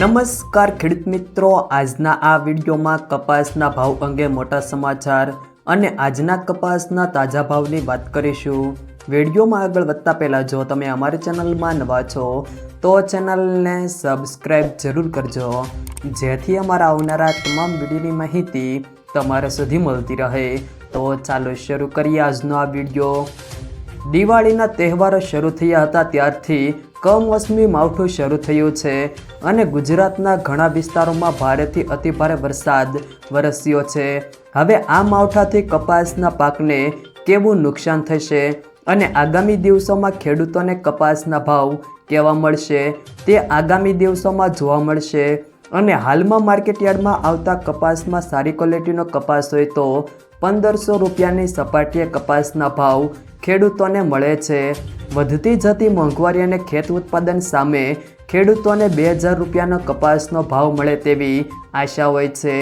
નમસ્કાર, ખેડૂત મિત્રો. આજના આ વિડીયોમાં કપાસના ભાવ અંગે મોટા સમાચાર અને આજના કપાસના તાજા ભાવની વાત કરીશું. વિડીયોમાં આગળ વધતા પહેલાં, જો તમે અમારી ચેનલમાં નવા છો, તો ચેનલને સબસ્ક્રાઈબ જરૂર કરજો. જેથી અમારા આવનારા તમામ વિડીયોની માહિતી તમારા સુધી મળતી રહે. તો ચાલો શરૂ કરીએ આજનો આ વીડિયો. દિવાળીના તહેવારો શરૂ થયા હતા ત્યારથી કમોસમી માવઠું શરૂ થયું છે અને ગુજરાતના ઘણા વિસ્તારોમાં ભારેથી અતિભારે વરસાદ વરસ્યો છે. હવે આ માવઠાથી કપાસના પાકને કેવું નુકસાન થશે અને આગામી દિવસોમાં ખેડૂતોને કપાસના ભાવ કેવા મળશે તે આગામી દિવસોમાં જોવા મળશે. અને હાલમાં માર્કેટયાર્ડમાં આવતા કપાસમાં સારી ક્વોલિટીનો કપાસ હોય તો પંદરસો રૂપિયાની સપાટીએ કપાસના ભાવ ખેડૂતોને મળે છે. વધતી જતી મોંઘવારી અને ખેત ઉત્પાદન સામે ખેડૂતોને બે હજાર રૂપિયાનો કપાસનો ભાવ મળે તેવી આશા હોય છે.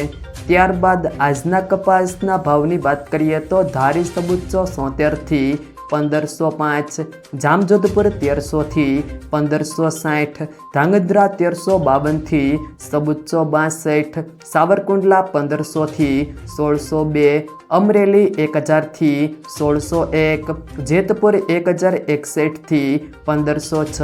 ત્યારબાદ આજના કપાસના ભાવની વાત કરીએ તો ધારી સબુચ્ચો સોતેરથી પંદરસો પાંચ, જામજોધપુર તેરસોથી પંદરસો સાઠ, ધાંગધ્રા તેરસો બાવનથી સબુચ્ચો બાસઠ, સાવરકુંડલા પંદરસોથી સોળસો બે, અમરેલી એક હજારથી સોળસો એક, જેતપુર એક હજાર એકસઠથી પંદરસો છ,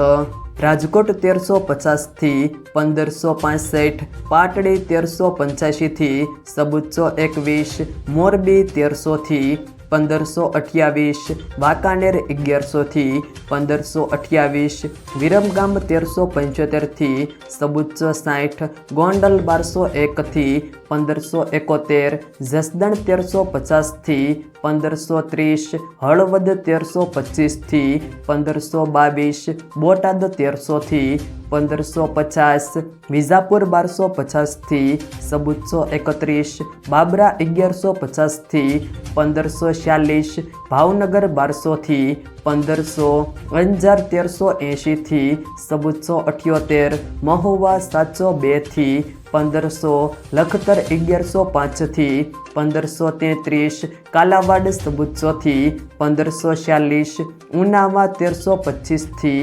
રાજકોટ તેરસો પચાસથી પંદરસો પાસઠ, પાટડી તેરસો પંચ્યાસીથી સબુચ્ચો એકવીસ, મોરબી તેરસોથી પંદરસો અઠ્યાવીસ, વાંકાનેર અગિયારસોથી પંદરસો અઠ્યાવીસ, વિરમગામ તેરસો પંચોતેરથી સબુચ્ચો સાઠ ગોંડલ બારસો એકથી પંદરસો એકોતેર, જસદણ તેરસો પચાસથી પંદરસો ત્રીસ, હળવદ તેરસો પચીસથી પંદરસો બાવીસ, બોટાદ તેરસોથી પંદરસો પચાસ, વિજાપુર બારસો પચાસથી સબુચ્ચો એકત્રીસ, બાબરા અગિયારસો પચાસથી પંદરસો છ્યાલીસ, ભાવનગર બારસોથી પંદરસો અંજાર તેરસો એંશીથી સબુચ્ચો અઠ્યોતેર, મહુવા સાતસો બેથી પંદરસો, લખતર અગિયારસો પાંચથી પંદરસો તેત્રીસ, કાલાવાડ સબુચ્ચોથી પંદરસો છ્યાલીસ ઉનામાં તેરસો પચીસથી